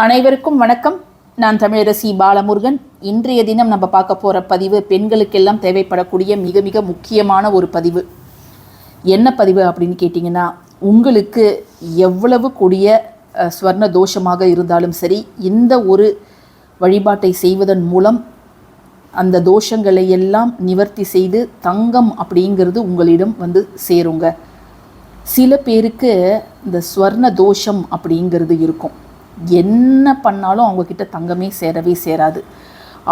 அனைவருக்கும் வணக்கம். நான் தமிழரசி பாலமுருகன். இன்றைய தினம் நம்ம பார்க்க போகிற பதிவு பெண்களுக்கெல்லாம் தேவைப்படக்கூடிய மிக மிக முக்கியமான ஒரு பதிவு. என்ன பதிவு அப்படின்னு கேட்டிங்கன்னா உங்களுக்கு எவ்வளவு கொடிய ஸ்வர்ண தோஷமாக இருந்தாலும் சரி இந்த ஒரு வழிபாட்டை செய்வதன் மூலம் அந்த தோஷங்களை எல்லாம் நிவர்த்தி செய்து தங்கம் அப்படிங்கிறது உங்களிடம் வந்து சேருங்க. சில பேருக்கு இந்த ஸ்வர்ண தோஷம் அப்படிங்கிறது இருக்கும். என்ன பண்ணாலும் அவங்கக்கிட்ட தங்கமே சேரவே சேராது.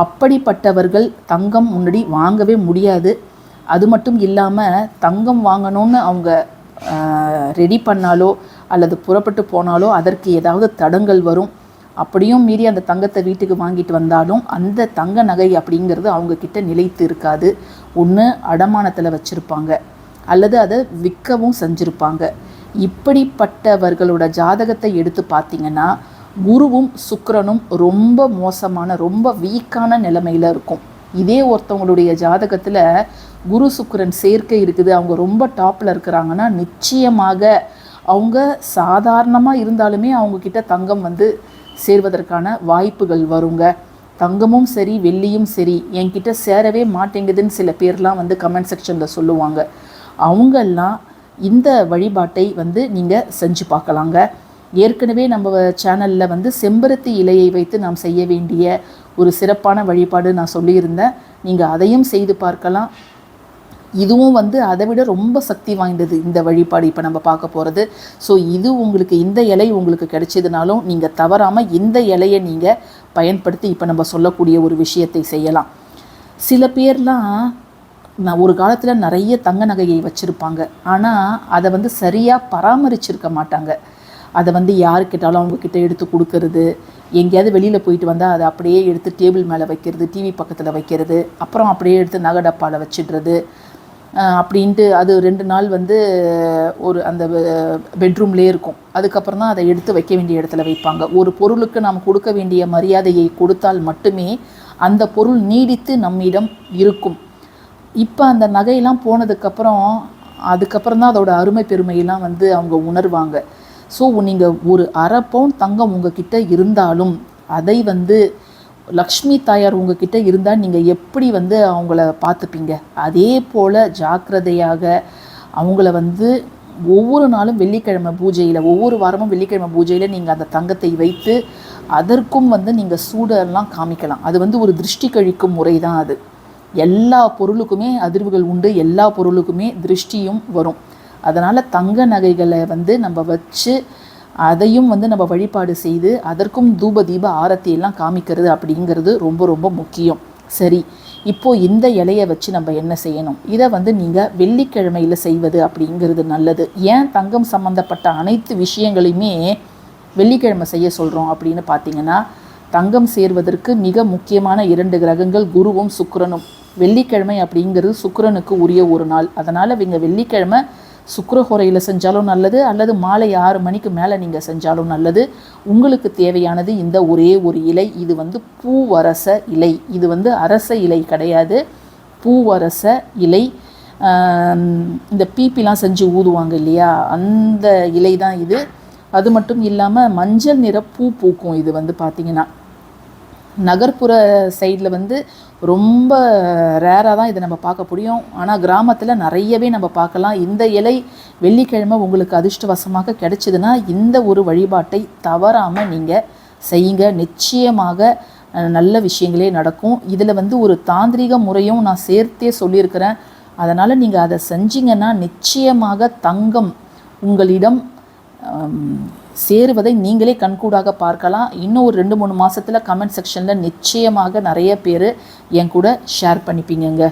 அப்படிப்பட்டவர்கள் தங்கம் முன்னாடி வாங்கவே முடியாது. அது மட்டும் இல்லாமல் தங்கம் வாங்கணும்னு அவங்க ரெடி பண்ணாலோ அல்லது புறப்பட்டு போனாலோ அதற்கு ஏதாவது தடங்கள் வரும். அப்படியும் மீறி அந்த தங்கத்தை வீட்டுக்கு வாங்கிட்டு வந்தாலும் அந்த தங்க நகை அப்படிங்கிறது அவங்கக்கிட்ட நிலைத்து இருக்காது. ஒன்று அடமானத்தில் வச்சுருப்பாங்க. அல்லது அதை விற்கவும் செஞ்சுருப்பாங்க. இப்படிப்பட்டவர்களோட ஜாதகத்தை எடுத்து பார்த்தீங்கன்னா குருவும் சுக்கரனும் ரொம்ப மோசமான ரொம்ப வீக்கான நிலைமையில் இருக்கும். இதே ஒருத்தவங்களுடைய ஜாதகத்தில் குரு சுக்கரன் சேர்க்கை இருக்குது அவங்க ரொம்ப டாப்பில் இருக்கிறாங்கன்னா நிச்சயமாக அவங்க சாதாரணமாக இருந்தாலுமே அவங்கக்கிட்ட தங்கம் வந்து சேர்வதற்கான வாய்ப்புகள் வருங்க. தங்கமும் சரி வெள்ளியும் சரி என்கிட்ட சேரவே மாட்டேங்குதுன்னு சில பேர்லாம் வந்து கமெண்ட் செக்ஷனில் சொல்லுவாங்க. அவங்கெல்லாம் இந்த வழிபாட்டை வந்து நீங்கள் செஞ்சு பார்க்கலாங்க. ஏற்கனவே நம்ம சேனலில் வந்து செம்பருத்தி இலையை வைத்து நாம் செய்ய வேண்டிய ஒரு சிறப்பான வழிபாடு நான் சொல்லியிருந்தேன். நீங்கள் அதையும் செய்து பார்க்கலாம். இதுவும் வந்து அதை விட ரொம்ப சக்தி வாய்ந்தது இந்த வழிபாடு இப்போ நம்ம பார்க்க போகிறது ஸோ இது உங்களுக்கு இந்த இலை உங்களுக்கு கிடைச்சதுனாலும் நீங்கள் தவறாமல் இந்த இலையை நீங்கள் பயன்படுத்தி இப்போ நம்ம சொல்லக்கூடிய ஒரு விஷயத்தை செய்யலாம். சில பேர்லாம் நான் ஒரு காலத்தில் நிறைய தங்க நகையை வச்சுருப்பாங்க. ஆனால் அதை வந்து சரியாக பராமரிச்சிருக்க மாட்டாங்க. அதை வந்து யார் கேட்டாலும் அவங்கக்கிட்ட எடுத்து கொடுக்கறது. எங்கேயாவது வெளியில் போயிட்டு வந்தால் அதை அப்படியே எடுத்து டேபிள் மேலே வைக்கிறது டிவி பக்கத்தில் வைக்கிறது அப்புறம் அப்படியே எடுத்து நகை டப்பாவில் வச்சிடுறது அப்படின்ட்டு அது ரெண்டு நாள் வந்து ஒரு அந்த பெட்ரூம்லேயே இருக்கும். அதுக்கப்புறம் தான் அதை எடுத்து வைக்க வேண்டிய இடத்துல வைப்பாங்க. ஒரு பொருளுக்கு நாம் கொடுக்க வேண்டிய மரியாதையை கொடுத்தால் மட்டுமே அந்த பொருள் நீடித்து நம்மிடம் இருக்கும். இப்போ அந்த நகையெல்லாம் போனதுக்கப்புறம் அதுக்கப்புறம் தான் அதோட அருமை பெருமையெல்லாம் வந்து அவங்க உணர்வாங்க. ஸோ நீங்கள் ஒரு அரை பவுன் தங்கம் உங்ககிட்ட இருந்தாலும் அதை வந்து லக்ஷ்மி தாயார் உங்ககிட்ட இருந்தால் நீங்கள் எப்படி வந்து அவங்கள பார்த்துப்பீங்க? அதே போல் ஜாக்கிரதையாக அவங்கள வந்து ஒவ்வொரு நாளும் வெள்ளிக்கிழமை பூஜையில் ஒவ்வொரு வாரமும் வெள்ளிக்கிழமை பூஜையில் நீங்கள் அந்த தங்கத்தை வைத்து அதற்கும் வந்து நீங்கள் சூடெல்லாம் காமிக்கலாம். அது வந்து ஒரு திருஷ்டி கழிக்கும் முறை தான் அது. எல்லா பொருளுக்குமே அதிர்வுகள் உண்டு எல்லா பொருளுக்குமே திருஷ்டியும் வரும். அதனால் தங்க நகைகளை வந்து நம்ம வச்சு அதையும் வந்து நம்ம வழிபாடு செய்து அதற்கும் தூப தீப ஆரத்தி எல்லாம் காமிக்கிறது அப்படிங்கிறது ரொம்ப ரொம்ப முக்கியம். சரி இப்போ இந்த இலையை வச்சு நம்ம என்ன செய்யணும்? இதை வந்து நீங்கள் வெள்ளிக்கிழமையில் செய்வது அப்படிங்கிறது நல்லது. ஏன் தங்கம் சம்மந்தப்பட்ட அனைத்து விஷயங்களையுமே வெள்ளிக்கிழமை செய்ய சொல்கிறோம் அப்படின்னு பார்த்தீங்கன்னா தங்கம் சேர்வதற்கு மிக முக்கியமான இரண்டு கிரகங்கள் குருவும் சுக்கரனும். வெள்ளிக்கிழமை அப்படிங்கிறது சுக்கரனுக்கு உரிய ஒரு நாள். அதனால் இவங்க வெள்ளிக்கிழமை சுக்கிரஹோரையில் செஞ்சாலும் நல்லது அல்லது மாலை ஆறு மணிக்கு மேலே நீங்கள் செஞ்சாலும் நல்லது. உங்களுக்கு தேவையானது இந்த ஒரே ஒரு இலை. இது வந்து பூவரச இலை. இது வந்து அரச இலை கிடையாது. பூவரச இலை. இந்த பீப்பிலாம் செஞ்சு ஊதுவாங்க இல்லையா? அந்த இலை தான் இது. அது மட்டும் இல்லாமல் மஞ்சள் நிற பூ பூக்கும் இது வந்து பார்த்திங்கன்னா நகர்ப்புற சைடில் வந்து ரொம்ப ரேராக தான் இதை நம்ம பார்க்க முடியும். ஆனால் கிராமத்தில் நிறையவே நம்ம பார்க்கலாம். இந்த இலை வெள்ளிக்கிழமை உங்களுக்கு அதிர்ஷ்டவசமாக கிடைச்சிதுன்னா இந்த ஒரு வழிபாட்டை தவறாமல் நீங்கள் செய்யுங்க. நிச்சயமாக நல்ல விஷயங்களே நடக்கும். இதில் வந்து ஒரு தாந்திரிக முறையும் நான் சேர்த்தே சொல்லியிருக்கிறேன். அதனால் நீங்கள் அதை செஞ்சீங்கன்னா நிச்சயமாக தங்கம் உங்களிடம் சேருவதை நீங்களே கண்கூடாக பார்க்கலாம். இன்னும் ஒரு ரெண்டு மூணு மாதத்தில் கமெண்ட் செக்ஷனில் நிச்சயமாக நிறைய பேர் என் கூட ஷேர் பண்ணிப்பீங்கங்க.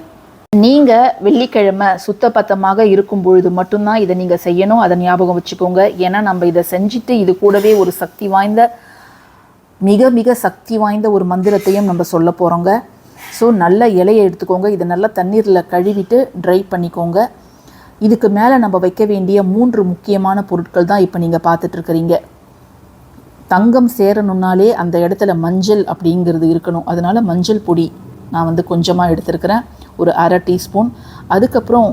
நீங்கள் வெள்ளிக்கிழமை சுத்தபத்தமாக இருக்கும் பொழுது மட்டும்தான் இதை நீங்கள் செய்யணும். அதை ஞாபகம் வச்சுக்கோங்க. ஏன்னா நம்ம இதை செஞ்சுட்டு இது கூடவே ஒரு சக்தி வாய்ந்த மிக மிக சக்தி வாய்ந்த ஒரு மந்திரத்தையும் நம்ம சொல்ல போகிறோங்க ஸோ நல்ல இலையை எடுத்துக்கோங்க. இதை நல்லா தண்ணீரில் கழுவிட்டு ட்ரை பண்ணிக்கோங்க. இதுக்கு மேலே நம்ம வைக்க வேண்டிய மூன்று முக்கியமான பொருட்கள் தான் இப்போ நீங்கள் பார்த்துட்ருக்கிறீங்க தங்கம் சேரணுன்னாலே அந்த இடத்துல மஞ்சள் அப்படிங்கிறது இருக்கணும். அதனால் மஞ்சள் பொடி நான் வந்து கொஞ்சமாக எடுத்துருக்கிறேன். ஒரு அரை டீஸ்பூன். அதுக்கப்புறம்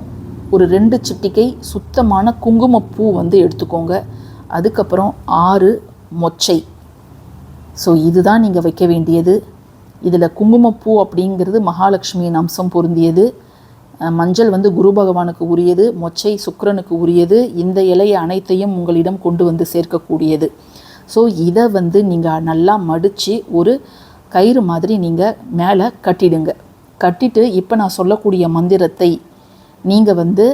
ஒரு ரெண்டு சிட்டிக்கை சுத்தமான குங்குமப்பூ வந்து எடுத்துக்கோங்க. அதுக்கப்புறம் ஆறு மொச்சை. ஸோ இதுதான் நீங்கள் வைக்க வேண்டியது. இதில் குங்குமப்பூ அப்படிங்கிறது மகாலட்சுமியின் அம்சம் பொருந்தியது. மஞ்சள் வந்து குரு பகவானுக்கு உரியது மொச்சை சுக்கிரனுக்கு உரியது இந்த இலையை அனைத்தையும் உங்களிடம் கொண்டு வந்து சேர்க்கக்கூடியது. ஸோ இதை வந்து நீங்கள் நல்லா மடித்து ஒரு கயிறு மாதிரி நீங்கள் மேலே கட்டிடுங்க. கட்டிட்டு இப்போ நான் சொல்லக்கூடிய மந்திரத்தை நீங்கள் வந்து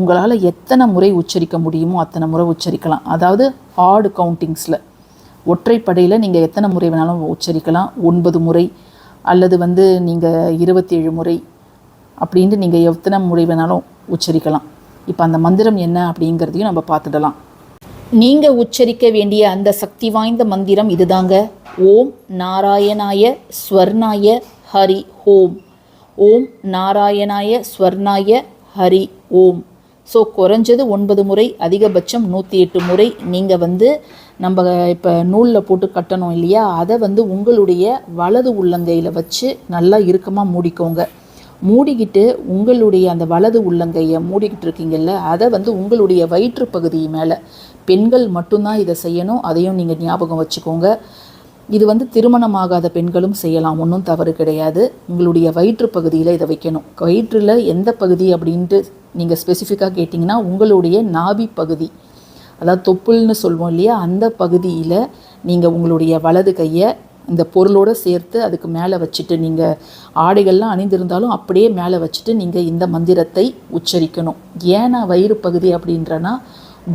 உங்களால் எத்தனை முறை உச்சரிக்க முடியுமோ அத்தனை முறை உச்சரிக்கலாம். அதாவது ஆடு கவுண்டிங்ஸில் ஒற்றைப்படையில் நீங்கள் எத்தனை முறை வேணாலும் உச்சரிக்கலாம். ஒன்பது முறை அல்லது வந்து நீங்கள் இருபத்தேழு முறை அப்படின்ட்டு நீங்கள் எத்தனை முறை வேணாலும் உச்சரிக்கலாம். இப்போ அந்த மந்திரம் என்ன அப்படிங்கிறதையும் நம்ம பார்த்துடலாம். நீங்கள் உச்சரிக்க வேண்டிய அந்த சக்தி வாய்ந்த மந்திரம் இதுதாங்க. ஓம் நாராயணாய ஸ்வர்ணாய ஹரி ஓம். ஓம் நாராயணாய ஸ்வர்ணாய ஹரி ஓம். ஸோ குறைஞ்சது ஒன்பது முறை அதிகபட்சம் நூற்றி எட்டு முறை நீங்கள் வந்து நம்ம இப்போ நூலில் போட்டு கட்டணும் இல்லையா? அதை வந்து உங்களுடைய வலது உள்ளங்கையில் வச்சு நல்லா இறுக்கமாக மூடிக்கோங்க. மூடிக்கிட்டு உங்களுடைய அந்த வலது உள்ளங்கையை மூடிக்கிட்டு இருக்கீங்கல்ல அதை வந்து உங்களுடைய வயிற்று பகுதி மேலே. பெண்கள் மட்டும்தான் இதை செய்யணும். அதையும் நீங்கள் ஞாபகம் வச்சுக்கோங்க. இது வந்து திருமணமாகாத பெண்களும் செய்யலாம். ஒன்றும் தவறு கிடையாது. உங்களுடைய வயிற்று பகுதியில் இதை வைக்கணும். வயிற்றில் எந்த பகுதி அப்படின்ட்டு நீங்கள் ஸ்பெசிஃபிக்காக கேட்டிங்கன்னா உங்களுடைய நாபி பகுதி. அதாவது தொப்புள்னு சொல்லுவோம் இல்லையா? அந்த பகுதியில் நீங்கள் உங்களுடைய வலது கையை இந்த பொருளோடு சேர்த்து அதுக்கு மேலே வச்சுட்டு நீங்கள் ஆடைகள்லாம் அணிந்திருந்தாலும் அப்படியே மேலே வச்சுட்டு நீங்கள் இந்த மந்திரத்தை உச்சரிக்கணும். ஏன்னா வயிறு பகுதி அப்படின்றனா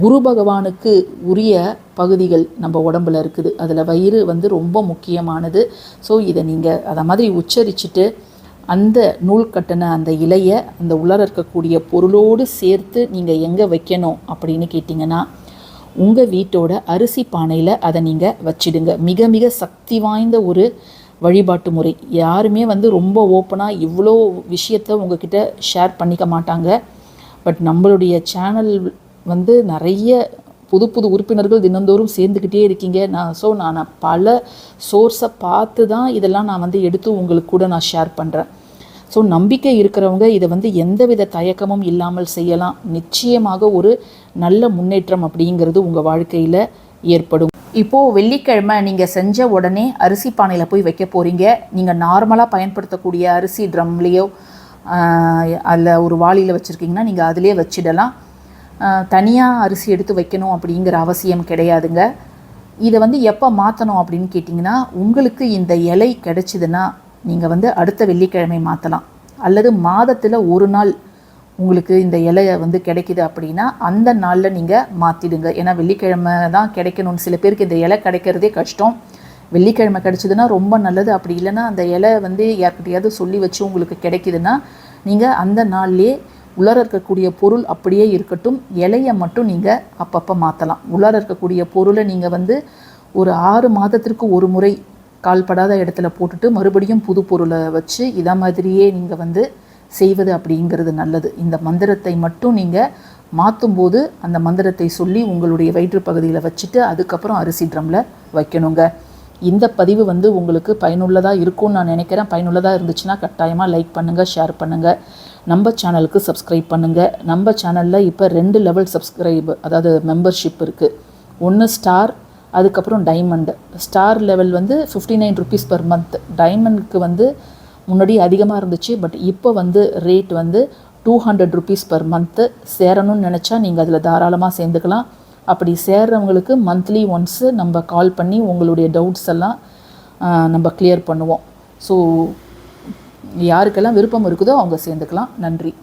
குரு பகவானுக்கு உரிய பகுதிகள் நம்ம உடம்புல இருக்குது. அதில் வயிறு வந்து ரொம்ப முக்கியமானது. ஸோ இதை நீங்கள் அதை மாதிரி உச்சரிச்சுட்டு அந்த நூல் கட்டின அந்த இலையை அந்த உள்ளர இருக்கக்கூடிய பொருளோடு சேர்த்து நீங்கள் எங்கே வைக்கணும் அப்படின்னு கேட்டிங்கன்னா உங்கள் வீட்டோட அரிசி பானையில் அதை நீங்கள் வச்சிடுங்க. மிக மிக சக்தி வாய்ந்த ஒரு வழிபாட்டு முறை. யாருமே வந்து ரொம்ப ஓப்பனாக இவ்வளோ விஷயத்த உங்ககிட்ட ஷேர் பண்ணிக்க மாட்டாங்க. பட் நம்மளுடைய சேனல் வந்து நிறைய புது புது உறுப்பினர்கள் தினந்தோறும் சேர்ந்துக்கிட்டே இருக்கீங்க. நான் ஸோ நான் பல சோர்ஸை பார்த்து தான் இதெல்லாம் நான் வந்து எடுத்து உங்களுக்கு கூட நான் ஷேர் பண்ணுறேன் ஸோ நம்பிக்கை இருக்கிறவங்க இதை வந்து எந்தவித தயக்கமும் இல்லாமல் செய்யலாம். நிச்சயமாக ஒரு நல்ல முன்னேற்றம் அப்படிங்கிறது உங்கள் வாழ்க்கையில் ஏற்படும். இப்போது வெள்ளிக்கிழமை நீங்கள் செஞ்ச உடனே அரிசி பானையில் போய் வைக்க போகிறீங்க நீங்கள் நார்மலாக பயன்படுத்தக்கூடிய அரிசி ட்ரம்லேயோ அதில் ஒரு வாளியில் வச்சுருக்கீங்கன்னா நீங்கள் அதிலே வச்சிடலாம். தனியாக அரிசி எடுத்து வைக்கணும் அப்படிங்கிற அவசியம் கிடையாதுங்க. இதை வந்து எப்போ மாற்றணும் அப்படின்னு கேட்டிங்கன்னா உங்களுக்கு இந்த இலை கிடைச்சிதுன்னா நீங்கள் வந்து அடுத்த வெள்ளிக்கிழமை மாற்றலாம் அல்லது மாதத்தில் ஒரு நாள் உங்களுக்கு இந்த இலையை வந்து கிடைக்குது அப்படின்னா அந்த நாளில் நீங்கள் மாற்றிடுங்க ஏன்னா வெள்ளிக்கிழமை தான் கிடைக்கணும்னு சில பேருக்கு இந்த இலை கிடைக்கிறதே கஷ்டம். வெள்ளிக்கிழமை கிடைச்சிதுன்னா ரொம்ப நல்லது. அப்படி இல்லைன்னா அந்த இலை வந்து யார்கிட்டையாவது சொல்லி வச்சு உங்களுக்கு கிடைக்குதுன்னா நீங்கள் அந்த நாள்லேயே உலர இருக்கக்கூடிய பொருள் அப்படியே இருக்கட்டும். இலையை மட்டும் நீங்கள் அப்பப்போ மாற்றலாம் உள்ளார இருக்கக்கூடிய பொருளை நீங்கள் வந்து ஒரு ஆறு மாதத்திற்கு ஒரு முறை கால்படாத இடத்துல போட்டுட்டு மறுபடியும் புது பொருளை வச்சு இதை மாதிரியே நீங்கள் வந்து செய்வது அப்படிங்கிறது நல்லது. இந்த மந்திரத்தை மட்டும் நீங்கள் மாற்றும்போது அந்த மந்திரத்தை சொல்லி உங்களுடைய வயிற்று பகுதியில் வச்சுட்டு அதுக்கப்புறம் அரிசி ட்ரம்மில் வைக்கணுங்க. இந்த பதிவு வந்து உங்களுக்கு பயனுள்ளதாக இருக்கும்னு நான் நினைக்கிறேன். பயனுள்ளதாக இருந்துச்சுன்னா கட்டாயமாக லைக் பண்ணுங்கள் ஷேர் பண்ணுங்கள் நம்ம சேனலுக்கு சப்ஸ்கிரைப் பண்ணுங்கள் நம்ம சேனலில் இப்போ ரெண்டு லெவல் சப்ஸ்கிரைப் அதாவது மெம்பர்ஷிப் இருக்குது ஒன்று ஸ்டார் அதுக்கப்புறம் டைமண்டு ஸ்டார் லெவல் வந்து fifty nine rupees per month டைமண்ட்க்கு வந்து முன்னாடி அதிகமாக இருந்துச்சு பட் இப்போ வந்து ரேட் வந்து two hundred rupees per month சேரணும்னு நினச்சா நீங்கள் அதில் தாராளமாக சேர்ந்துக்கலாம். அப்படி சேர்றவங்களுக்கு மந்த்லி ஒன்ஸு நம்ம கால் பண்ணி உங்களுடைய டவுட்ஸ் எல்லாம் நம்ம கிளியர் பண்ணுவோம். ஸோ யாருக்கெல்லாம் விருப்பம் இருக்குதோ அவங்க சேர்ந்துக்கலாம். நன்றி.